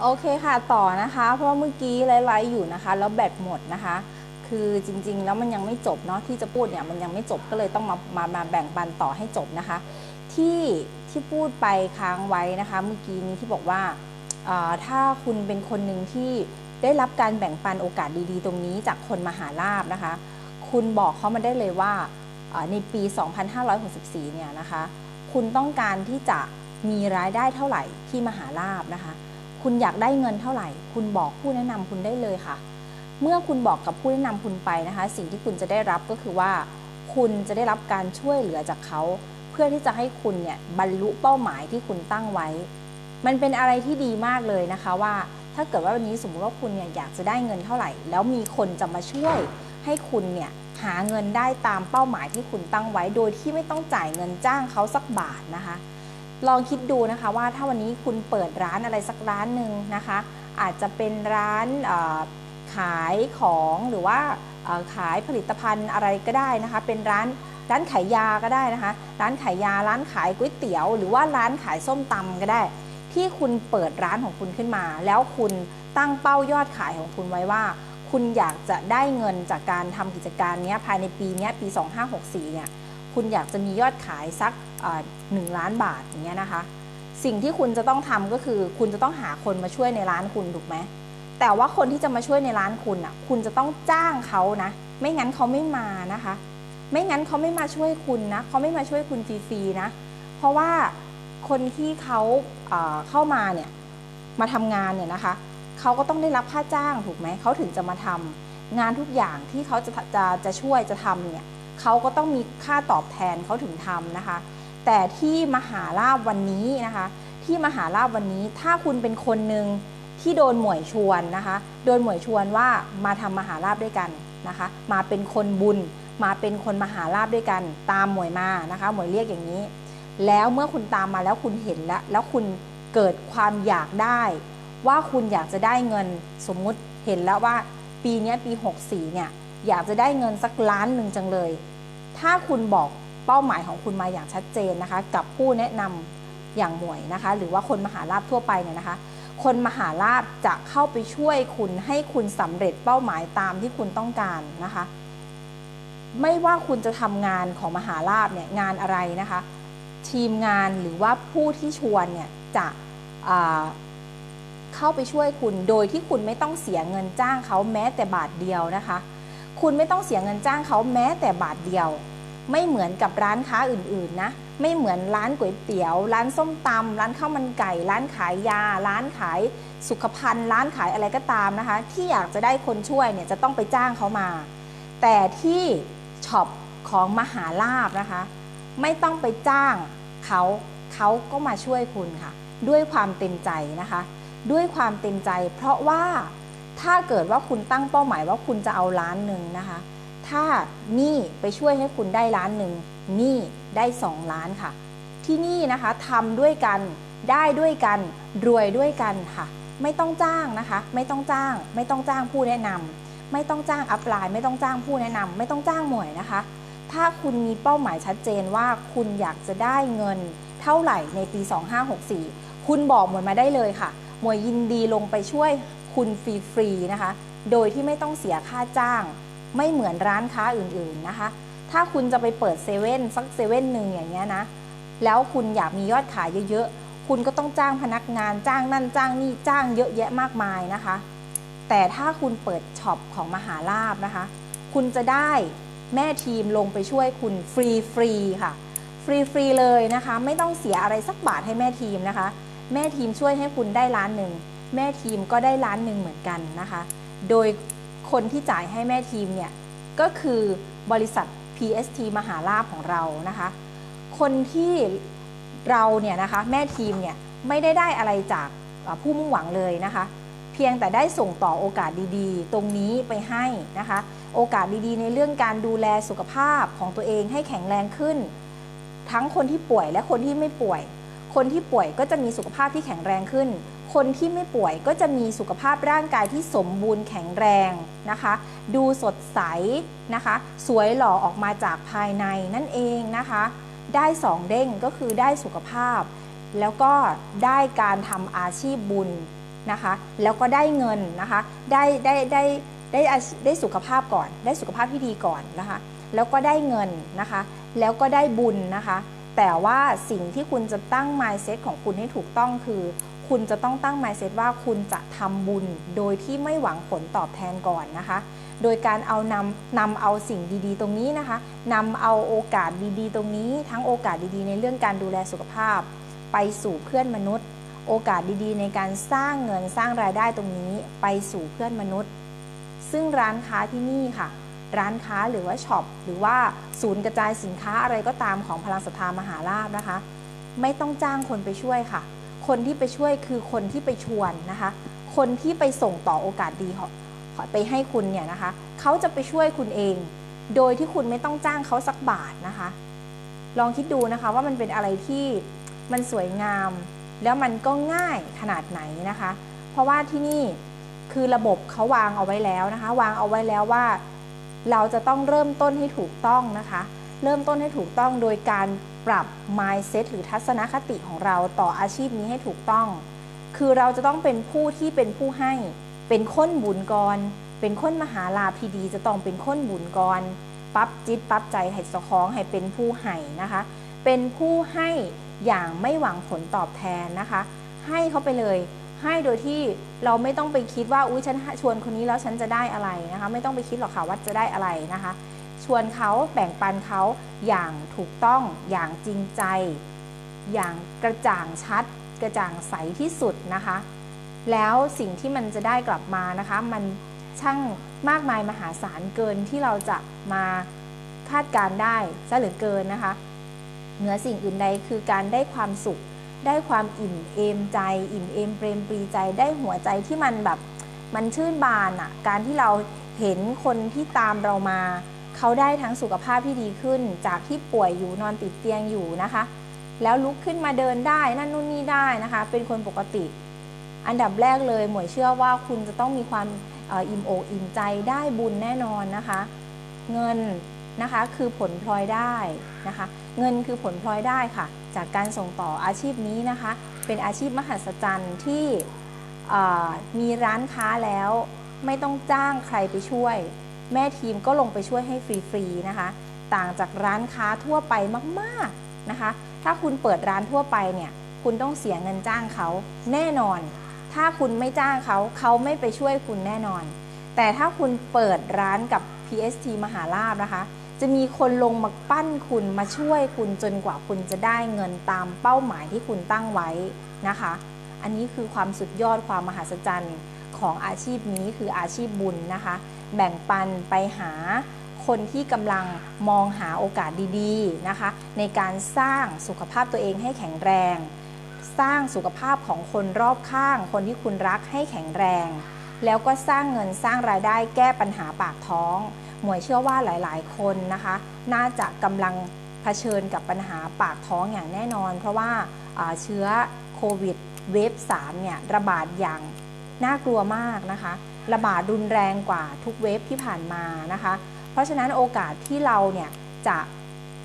โอเคค่ะต่อนะคะ เพราะเมื่อกี้ไลฟ์ๆอยู่นะคะ แล้วแบตหมดนะคะ คือจริงๆ แล้วมันยังไม่จบเนาะที่จะพูดเนี่ยมันยังไม่จบก็เลยต้องมามามาแบ่งปันต่อให้จบนะคะ ที่ที่พูดไปค้างไว้นะคะ เมื่อกี้นี้ที่บอกว่าถ้าคุณเป็นคนหนึ่งที่ได้รับการแบ่งปันโอกาสดีๆ ตรงนี้จากคนมหาลาบนะคะ คุณบอกเขามาได้เลยว่าเอ่อในปี 2564 เนี่ยนะคะ คุณต้องการที่จะมีรายได้เท่าไหร่ที่มหาลาบนะคะ คุณอยากได้เงินเท่าไหร่ คุณบอกผู้แนะนำคุณได้เลยค่ะ เมื่อคุณบอกกับผู้แนะนำคุณไปนะคะ สิ่งที่คุณจะได้รับก็คือว่า คุณจะได้รับการช่วยเหลือจากเขา เพื่อที่จะให้คุณเนี่ยบรรลุเป้าหมายที่คุณตั้งไว้ มันเป็นอะไรที่ดีมากเลยนะคะว่า ถ้าเกิดว่าวันนี้สมมติว่าคุณเนี่ยอยากจะได้เงินเท่าไหร่ แล้วมีคนจะมาช่วยให้คุณเนี่ยหาเงินได้ตามเป้าหมายที่คุณตั้งไว้ โดยที่ไม่ต้องจ่ายเงินจ้างเขาสักบาทนะคะ ลองคิดดูนะคะว่าถ้าวันนี้คุณเปิดร้านอะไรสักร้านหนึ่งนะคะ อาจจะเป็นร้านขายของหรือว่าขายผลิตภัณฑ์อะไรก็ได้นะคะ เป็นร้านร้านขายยาก็ได้นะคะ ร้านขายยาร้านขายก๋วยเตี๋ยว หรือว่าร้านขายส้มตำก็ได้ ที่คุณเปิดร้านของคุณขึ้นมา แล้วคุณตั้งเป้ายอดขายของคุณไว้ว่า คุณอยากจะได้เงินจากการทำกิจการนี้ภายในปีนี้ปี 2564เนี่ยคุณอยากจะมียอดขายสัก หนึ่งล้านบาทอย่างเงี้ยนะคะ สิ่งที่คุณจะต้องทำก็คือคุณจะต้องหาคนมาช่วยในร้านคุณถูกไหมแต่ว่าคนที่จะมาช่วยในร้านคุณอะคุณจะต้องจ้างเขานะ ไม่งั้นเขาไม่มานะคะ ไม่งั้นเขาไม่มาช่วยคุณนะเขาไม่มาช่วยคุณฟรีๆนะ เพราะว่าคนที่เขาเอ่อเข้ามาเนี่ยมาทำงานเนี่ยนะคะเขาก็ต้องได้รับค่าจ้างถูกไหมเขาถึงจะมาทำงานทุกอย่างที่เขาจะจะจะช่วยจะทำเนี่ยเขาก็ต้องมีค่าตอบแทนเขาถึงทำนะคะ แต่ที่มหาลาบวันนี้นะคะ ที่มหาลาบวันนี้ถ้าคุณเป็นคนหนึ่งที่โดนหมวยชวนนะคะ โดนหมวยชวนว่ามาทำมหาลาบด้วยกันนะคะ มาเป็นคนบุญ มาเป็นคนมหาลาบด้วยกัน ตามหมวยมานะคะหมวยเรียกอย่างนี้ แล้วเมื่อคุณตามมาแล้วคุณเห็นแล้วแล้วคุณเกิดความอยากได้ ว่าคุณอยากจะได้เงินสมมุติเห็นแล้วว่า ปีนี้ปี 64เนี่ยอยากจะได้เงินสักล้านหนึ่งจังเลย ถ้าคุณบอก เป้าหมายของคุณมาอย่างชัดเจนนะคะ กับผู้แนะนำอย่างหมวยนะคะ หรือว่าคนมหาลาภทั่วไปเนี่ยนะคะ คนมหาลาภจะเข้าไปช่วยคุณให้คุณสำเร็จเป้าหมายตามที่คุณต้องการนะคะ ไม่ว่าคุณจะทำงานของมหาลาภเนี่ยงานอะไรนะคะ ทีมงานหรือว่าผู้ที่ชวนเนี่ยจะเข้าไปช่วยคุณโดยที่คุณไม่ต้องเสียเงินจ้างเขาแม้แต่บาทเดียวนะคะ คุณไม่ต้องเสียเงินจ้างเขาแม้แต่บาทเดียว ไม่เหมือนกับร้านค้าอื่นๆนะ ไม่เหมือนร้านก๋วยเตี๋ยว ร้านส้มตำร้านข้าวมันไก่ ร้านขายยา ร้านขายสุขภัณฑ์ ร้านขายอะไรก็ตามนะคะ ที่อยากจะได้คนช่วยเนี่ยจะต้องไปจ้างเขามา แต่ที่ช็อปของมหาลาบนะคะ ไม่ต้องไปจ้างเขาเขาก็มาช่วยคุณค่ะ ด้วยความเต็มใจนะคะ ด้วยความเต็มใจ เพราะว่าถ้าเกิดว่าคุณตั้งเป้าหมายว่าคุณจะเอาล้านหนึ่งนะคะ ถ้านี่ไปช่วยให้คุณได้ล้านหนึ่งนี่ได้ 2 ล้านค่ะ ที่นี่นะคะทำด้วยกันได้ด้วยกันรวยด้วยกันค่ะ ไม่ต้องจ้างนะคะ ไม่ต้องจ้าง ไม่ต้องจ้างผู้แนะนำไม่ต้องจ้างอัพไลน์ไม่ต้องจ้างผู้แนะนำไม่ต้องจ้างหมวยนะคะ ถ้าคุณมีเป้าหมายชัดเจนว่าคุณอยากจะได้เงินเท่าไหร่ในปี 2564 คุณบอกหมวยมาได้เลยค่ะหมวยยินดีลงไปช่วยคุณฟรีๆนะคะ โดยที่ไม่ต้องเสียค่าจ้าง ไม่เหมือนร้านค้าอื่นๆนะคะ ถ้าคุณจะไปเปิดเซเว่นสักเซเว่นหนึ่งอย่างเงี้ยนะ แล้วคุณอยากมียอดขายเยอะๆ คุณก็ต้องจ้างพนักงานจ้างนั่นจ้างนี่จ้างเยอะแยะมากมายนะคะ แต่ถ้าคุณเปิดช็อปของมหาลาบนะคะ คุณจะได้แม่ทีมลงไปช่วยคุณฟรีฟรีๆค่ะฟรีฟรีๆเลยนะคะ ไม่ต้องเสียอะไรสักบาทให้แม่ทีมนะคะ แม่ทีมช่วยให้คุณได้ล้านหนึ่งแม่ทีมก็ได้ล้านหนึ่งเหมือนกันนะคะ โดย คนที่จ่ายให้แม่ทีมเนี่ยก็คือบริษัท PST มหาลาภของเรานะคะ คนที่เราเนี่ยนะคะแม่ทีมเนี่ยไม่ได้ได้อะไรจากผู้มุ่งหวังเลยนะคะ เพียงแต่ได้ส่งต่อโอกาสดีๆ ตรงนี้ไปให้นะคะ โอกาสดีๆ ในเรื่องการดูแลสุขภาพของตัวเองให้แข็งแรงขึ้น ทั้งคนที่ป่วยและคนที่ไม่ป่วย คนที่ป่วยก็จะมีสุขภาพที่แข็งแรงขึ้น คนที่ไม่ป่วยก็จะมีสุขภาพร่างกายที่สมบูรณ์แข็งแรงนะคะ ดูสดใสนะคะ สวยหล่อออกมาจากภายในนั่นเองนะคะ ได้สองเด้งก็คือได้สุขภาพ แล้วก็ได้การทำอาชีพบุญนะคะ แล้วก็ได้เงินนะคะ ได้ได้ได้ได้ได้สุขภาพก่อน ได้สุขภาพที่ดีก่อนนะคะ แล้วก็ได้เงินนะคะ แล้วก็ได้บุญนะคะแต่ว่าสิ่งที่คุณจะตั้ง mindset ของคุณให้ถูกต้องคือ คุณจะต้องตั้ง mindset ว่าคุณจะทำบุญโดยที่ไม่หวังผลตอบแทนก่อนนะคะ โดยการเอานำนำเอาสิ่งดีๆ ตรงนี้นะคะนำเอาโอกาสดีๆ ตรงนี้ ทั้งโอกาสดีๆ ในเรื่องการดูแลสุขภาพ ไปสู่เพื่อนมนุษย์ โอกาสดีๆ ในการสร้างเงินสร้างรายได้ตรงนี้ ไปสู่เพื่อนมนุษย์ ซึ่งร้านค้าที่นี่ค่ะร้านค้าหรือว่าช็อปหรือว่าศูนย์กระจายสินค้าอะไรก็ตามของพลังศรัทธามหาราชนะคะ ไม่ต้องจ้างคนไปช่วยค่ะ คนที่ไปช่วยคือคนที่ไปชวนนะคะ คนที่ไปส่งต่อโอกาสดีไปให้คุณเนี่ยนะคะ เขาจะไปช่วยคุณเอง โดยที่คุณไม่ต้องจ้างเขาสักบาทนะคะ ลองคิดดูนะคะว่ามันเป็นอะไรที่มันสวยงาม แล้วมันก็ง่ายขนาดไหนนะคะ เพราะว่าที่นี่คือระบบเขาวางเอาไว้แล้วนะคะ วางเอาไว้แล้วว่า เราจะต้องเริ่มต้นให้ถูกต้องนะคะ เริ่มต้นให้ถูกต้องโดยการปรับ mindset หรือทัศนคติของเราต่ออาชีพนี้ให้ถูกต้อง คือเราจะต้องเป็นผู้ที่เป็นผู้ให้ เป็นคนบุญกร เป็นคนมหาลาพีดี จะต้องเป็นคนบุญกร ปั๊บจิตปั๊บใจให้เจ้าของให้เป็นผู้ให้นะคะ เป็นผู้ให้อย่างไม่หวังผลตอบแทนนะคะ ให้เขาไปเลย ให้โดยที่เราไม่ต้องไปคิดว่า อุ้ยฉันชวนคนนี้แล้วฉันจะได้อะไรนะคะ ไม่ต้องไปคิดหรอกค่ะว่าจะได้อะไรนะคะ ชวนเขาแบ่งปันเขาอย่างถูกต้องอย่างจริงใจ อย่างกระจ่างชัด กระจ่างใสที่สุดนะคะ แล้วสิ่งที่มันจะได้กลับมานะคะ มันช่างมากมายมหาศาลเกินที่เราจะมาคาดการได้ซะเหลือเกินนะคะ เหนือสิ่งอื่นใดคือการได้ความสุข ได้ความอิ่มเอมใจ อิ่มเอมเปรมปรีใจได้หัวใจที่มันแบบมันชื่นบานอะ่ะ การที่เราเห็นคนที่ตามเรามา เขาได้ทั้งสุขภาพที่ดีขึ้น จากที่ป่วยอยู่นอนติดเตียงอยู่นะคะ แล้วลุกขึ้นมาเดินได้นั่นนู่นนี่ได้นะคะ เป็นคนปกติ อันดับแรกเลยหมวยเชื่อว่าคุณจะต้องมีความอ,อิ่มอกอิ่มใจได้บุญแน่นอนนะคะ เงินนะคะคือผลพลอยได้นะคะ เงินคือผลพลอยได้ค่ะ จากการส่งต่ออาชีพนี้นะคะ เป็นอาชีพมหัศจรรย์ที่มีร้านค้าแล้ว ไม่ต้องจ้างใครไปช่วย แม่ทีมก็ลงไปช่วยให้ฟรีๆนะคะ ต่างจากร้านค้าทั่วไปมากๆนะคะ ถ้าคุณเปิดร้านทั่วไปเนี่ย คุณต้องเสียเงินจ้างเขาแน่นอน ถ้าคุณไม่จ้างเขาเขาไม่ไปช่วยคุณแน่นอน แต่ถ้าคุณเปิดร้านกับ PST มหาลาบนะคะ จะมีคนลงมาปั้นคุณมาช่วยคุณจนกว่าคุณจะได้เงินตามเป้าหมายที่คุณตั้งไว้นะคะ อันนี้คือความสุดยอดความมหัศจรรย์ ของอาชีพนี้คืออาชีพบุญนะคะ แบ่งปันไปหาคนที่กำลังมองหาโอกาสดีๆนะคะ ในการสร้างสุขภาพตัวเองให้แข็งแรง สร้างสุขภาพของคนรอบข้าง คนที่คุณรักให้แข็งแรง แล้วก็สร้างเงินสร้างรายได้แก้ปัญหาปากท้อง หมวยเชื่อว่าหลายๆ คนนะคะ น่าจะกำลังเผชิญกับปัญหาปากท้องอย่างแน่นอน เพราะว่าเชื้อโควิดเวฟ3เนี่ยระบาดอย่าง น่ากลัวมากนะคะ ระบาดรุนแรงกว่าทุกเวฟที่ผ่านมานะคะ เพราะฉะนั้นโอกาสที่เราเนี่ยจะ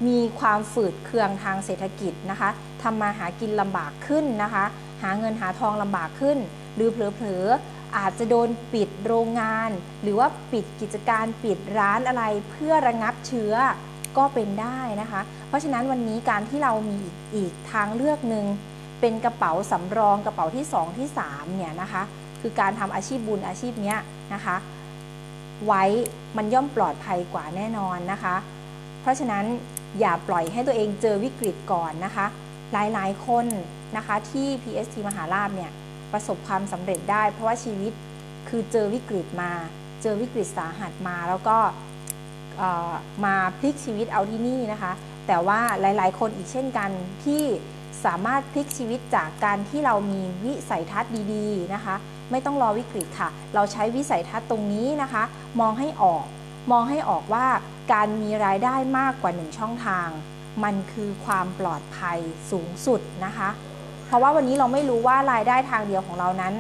มีความฝืดเคืองทางเศรษฐกิจนะคะทำมาหากินลำบากขึ้นนะคะ หาเงินหาทองลำบากขึ้น หรือเผลอๆอาจจะโดนปิดโรงงาน หรือว่าปิดกิจการปิดร้านอะไรเพื่อระงับเชื้อก็เป็นได้นะคะ เพราะฉะนั้นวันนี้การที่เรามีอีกอีกทางเลือกหนึ่งเป็นกระเป๋าสำรองกระเป๋าที่ 2 ที่3เนี่ยนะคะ คือการทำอาชีพบุญอาชีพเนี้ยนะคะ ไว้มันย่อมปลอดภัยกว่าแน่นอนนะคะ เพราะฉะนั้นอย่าปล่อยให้ตัวเองเจอวิกฤตก่อนนะคะ หลายๆ คนนะคะที่ PST มหาลาภเนี่ยประสบความสำเร็จได้ เพราะว่าชีวิตคือเจอวิกฤตมา เจอวิกฤตสาหัสมาแล้วก็มาพลิกชีวิตเอาที่นี่นะคะ แต่ว่าหลาย ๆ คนอีกเช่นกันที่ สามารถพลิกชีวิตจากการที่เรามีวิสัยทัศน์ดีๆนะคะ ไม่ต้องรอวิกฤตค่ะ เราใช้วิสัยทัศน์ตรงนี้นะคะ มองให้ออก มองให้ออกว่าการมีรายได้มากกว่าหนึ่งช่องทาง มันคือความปลอดภัยสูงสุดนะคะ เพราะว่าวันนี้เราไม่รู้ว่ารายได้ทางเดียวของเรานั้น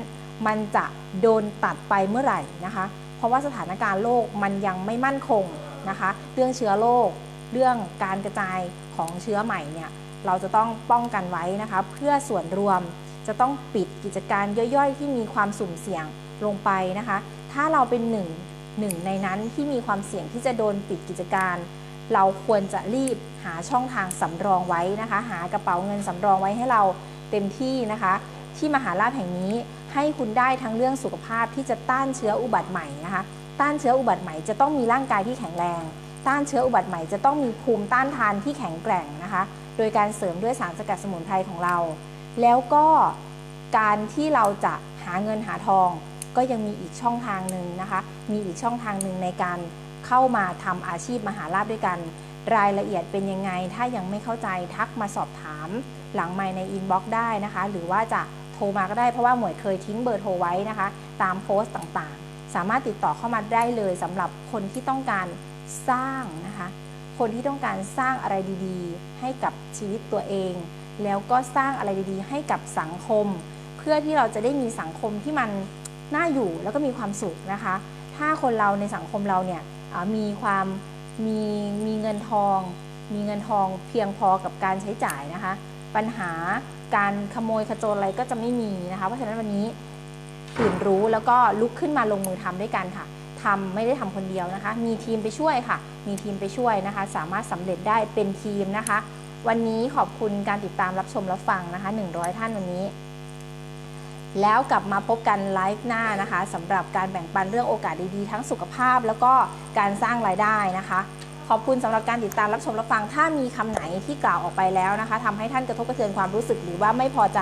มันจะโดนตัดไปเมื่อไหร่นะคะ เพราะว่าสถานการณ์โลกมันยังไม่มั่นคงนะคะ เรื่องเชื้อโรคเรื่องการกระจาย ของเชื้อใหม่เนี่ยเราจะต้องป้องกันไว้นะคะ เพื่อส่วนรวมจะต้องปิดกิจการย่อยๆ ที่มีความสุ่มเสี่ยงลงไปนะคะ ถ้าเราเป็นหนึ่งหนึ่งในนั้นที่มีความเสี่ยงที่จะโดนปิดกิจการ เราควรจะรีบหาช่องทางสำรองไว้นะคะ หากระเป๋าเงินสำรองไว้ให้เราเต็มที่นะคะ ที่มหาลาภแห่งนี้ให้คุณได้ทั้งเรื่องสุขภาพที่จะต้านเชื้ออุบัติใหม่นะคะ ต้านเชื้ออุบัติใหม่จะต้องมีร่างกายที่แข็งแรง ต้านเชื้ออุบัติใหม่จะต้องมีภูมิต้านทานที่แข็งแกร่งนะคะ โดยการเสริมด้วยสารสกัดสมุนไพรของเรา แล้วก็การที่เราจะหาเงินหาทอง ก็ยังมีอีกช่องทางหนึ่งนะคะ มีอีกช่องทางหนึ่งในการเข้ามาทำอาชีพมหาลาภด้วยกัน รายละเอียดเป็นยังไง ถ้ายังไม่เข้าใจทักมาสอบถาม หลังไมในอินบ็อกซ์ได้นะคะ หรือว่าจะโทรมาก็ได้เพราะว่าหมวยเคยทิ้งเบอร์โทรไว้นะคะ ตามโพสต์ต่างๆ สามารถติดต่อเข้ามาได้เลยสำหรับคนที่ต้องการ สร้างนะคะคนที่ต้องการสร้างอะไรดีๆ ให้กับชีวิตตัวเอง แล้วก็สร้างอะไรดีๆ ให้กับสังคม เพื่อที่เราจะได้มีสังคมที่มันน่าอยู่แล้วก็มีความสุขนะคะ ถ้าคนเราในสังคมเราเนี่ยมีความมีมีเงินทอง มีเงินทองเพียงพอกับการใช้จ่ายนะคะ ปัญหาการขโมยขโจรอะไรก็จะไม่มีนะคะ เพราะฉะนั้นวันนี้ตื่นรู้แล้วก็ลุกขึ้นมาลงมือทำด้วยกันค่ะ ทำไม่ได้ทำคนเดียวนะคะ มีทีมไปช่วยค่ะ มีทีมไปช่วยนะคะ สามารถสำเร็จได้เป็นทีมนะคะ วันนี้ขอบคุณการติดตามรับชมรับฟังนะคะ 100 ท่านวันนี้ แล้วกลับมาพบกันไลฟ์หน้านะคะสำหรับการแบ่งปันเรื่องโอกาสดีๆ ทั้งสุขภาพ แล้วก็การสร้างรายได้นะคะ ขอบคุณสำหรับการติดตามรับชมรับฟัง ถ้ามีคำไหนที่กล่าวออกไปแล้วนะคะทำให้ท่านกระทบกระเทือนความรู้สึกหรือว่าไม่พอใจ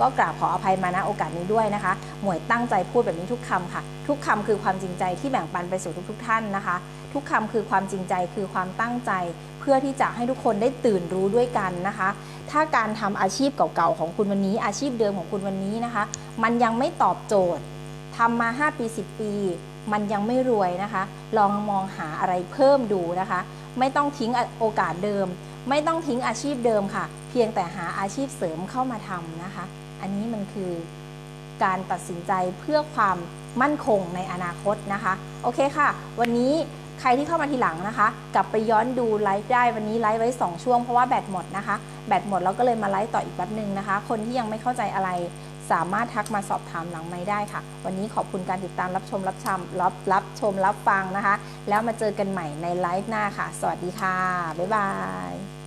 ก็กราบขออภัยมาณโอกาสนี้ด้วยนะคะ หมวยตั้งใจพูดแบบนี้ทุกคำค่ะ ทุกคำคือความจริงใจที่แบ่งปันไปสู่ทุก ๆ ท่านนะคะ ทุกคำคือความจริงใจคือความตั้งใจ เพื่อที่จะให้ทุกคนได้ตื่นรู้ด้วยกันนะคะ ถ้าการทำอาชีพเก่าๆของคุณวันนี้ อาชีพเดิมของคุณวันนี้นะคะ มันยังไม่ตอบโจทย์ทำมา 5 ปี 10 ปี มันยังไม่รวยนะคะ ลองมองหาอะไรเพิ่มดูนะคะ ไม่ต้องทิ้งโอกาสเดิม ไม่ต้องทิ้งอาชีพเดิมค่ะ เพียงแต่หาอาชีพเสริมเข้ามาทำนะคะ อันนี้มันคือการตัดสินใจเพื่อความมั่นคงในอนาคตนะคะ โอเคค่ะ วันนี้ใครที่เข้ามาทีหลังนะคะ กลับไปย้อนดูไลฟ์ได้วันนี้ไลฟ์ไว้ 2 ช่วงเพราะว่าแบตหมดนะคะ แบตหมดเราก็เลยมาไลฟ์ต่ออีกแป๊บหนึ่งนะคะ คนที่ยังไม่เข้าใจอะไร สามารถทักมาสอบถามหลังไม่ได้ค่ะ วันนี้ขอบคุณการติดตามรับชมรับชมรับรับชมรับฟังนะคะ แล้วมาเจอกันใหม่ในไลฟ์หน้าค่ะ สวัสดีค่ะ บ๊ายบาย